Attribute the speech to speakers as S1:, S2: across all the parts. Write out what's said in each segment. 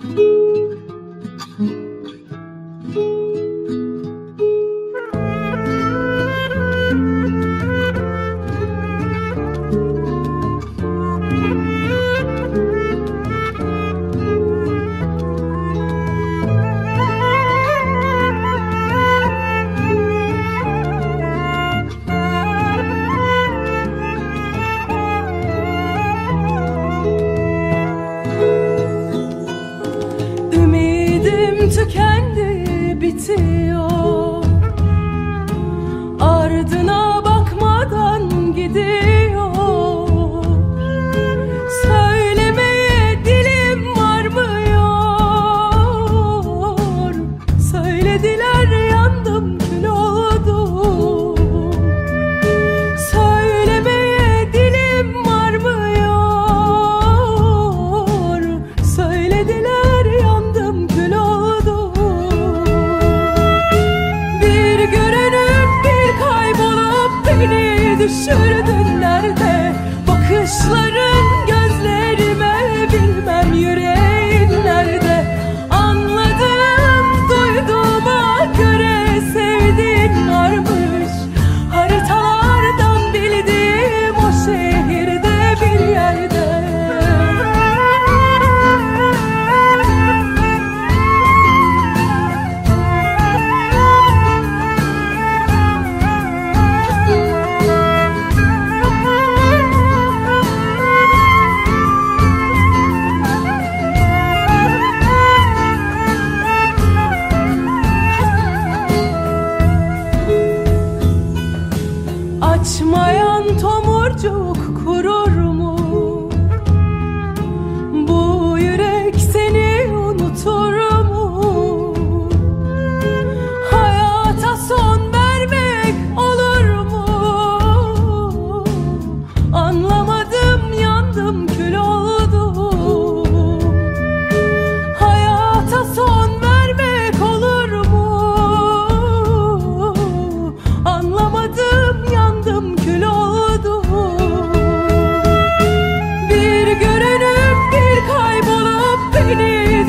S1: Thank you. ardına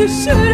S1: 谁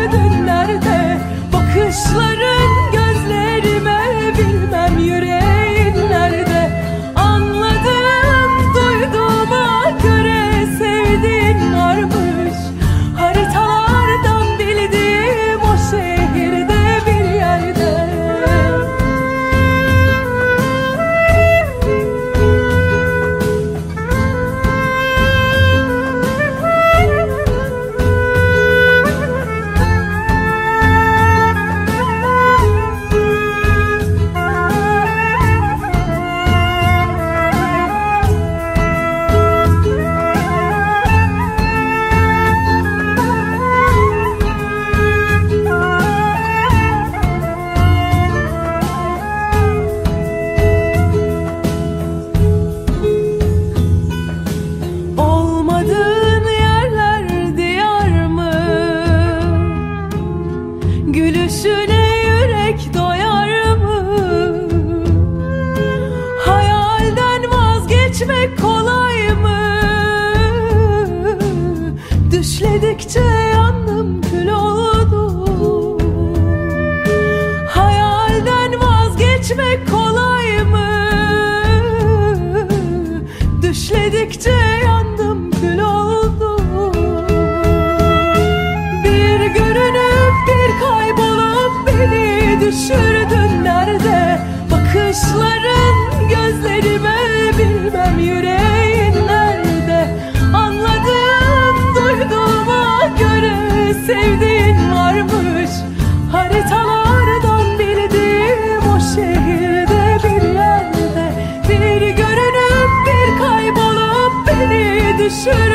S1: Sevdikçe yandım kül oldum Hayalden vazgeçmek kolay mı? Düşledikçe yandım kül oldum Bir görünüp bir kaybolup beni düşürdün nerede? Bakışların gözlerime should